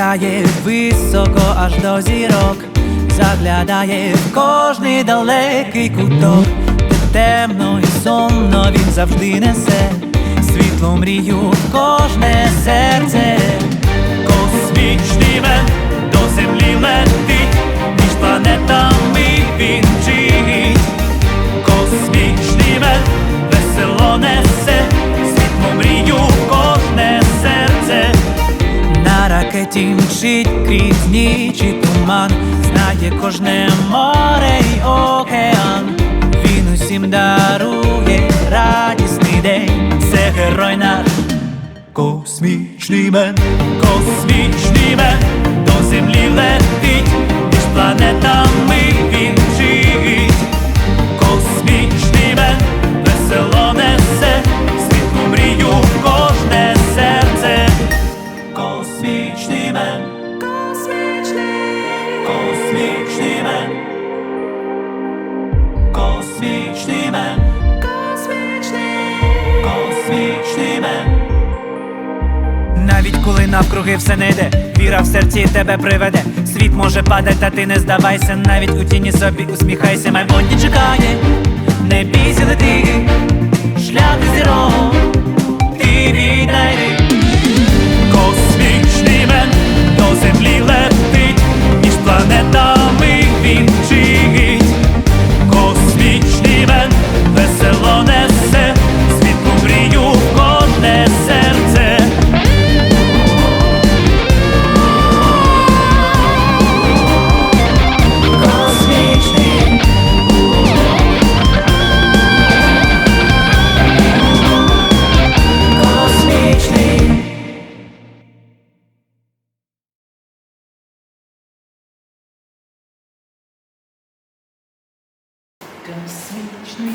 літає високо аж до зірок, заглядає в кожний далекий куток, де темно і сумно він завжди несе, світло мрію в кожне серце, космічний мен ракеті мчить крізь ніч і туман, знає кожне море й океан. Він усім дарує радісний день. Це герой наш космічний мен, космічний мен до землі летить, між планетами космічний мен, космічний мен. Навіть коли навкруги все не йде, віра в серці тебе приведе. Світ може падати, та ти не здавайся, навіть у тіні собі усміхайся, майбутнє чекає, не бійся лети, Космічний, космічний